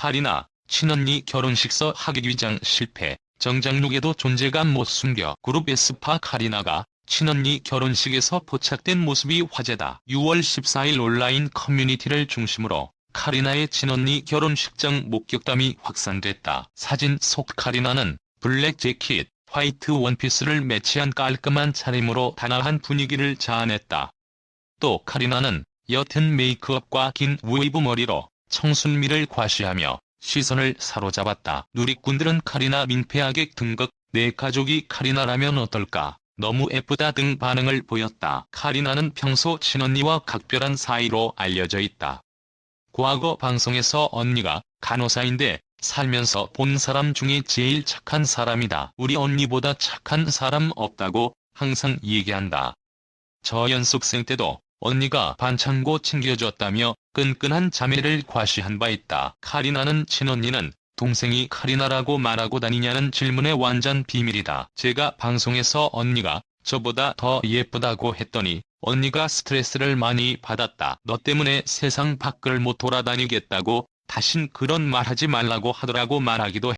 카리나, 친언니 결혼식서 하객 위장 실패, 정장룩에도 존재감 못 숨겨 그룹 에스파 카리나가 친언니 결혼식에서 포착된 모습이 화제다. 6월 14일 온라인 커뮤니티를 중심으로 카리나의 친언니 결혼식장 목격담이 확산됐다. 사진 속 카리나는 블랙 재킷, 화이트 원피스를 매치한 깔끔한 차림으로 단아한 분위기를 자아냈다. 또 카리나는 옅은 메이크업과 긴 웨이브 머리로 청순미를 과시하며 시선을 사로잡았다. 누리꾼들은 카리나 민폐하객 등극, 내 가족이 카리나라면 어떨까, 너무 예쁘다 등 반응을 보였다. 카리나는 평소 친언니와 각별한 사이로 알려져 있다. 과거 방송에서 언니가 간호사인데 살면서 본 사람 중에 제일 착한 사람이다. 우리 언니보다 착한 사람 없다고 항상 얘기한다. 저연속생 때도 언니가 반창고 챙겨줬다며 끈끈한 자매를 과시한 바 있다. 카리나는 친언니는 동생이 카리나라고 말하고 다니냐는 질문의 완전 비밀이다. 제가 방송에서 언니가 저보다 더 예쁘다고 했더니 언니가 스트레스를 많이 받았다. 너 때문에 세상 밖을 못 돌아다니겠다고 다신 그런 말하지 말라고 하더라고 말하기도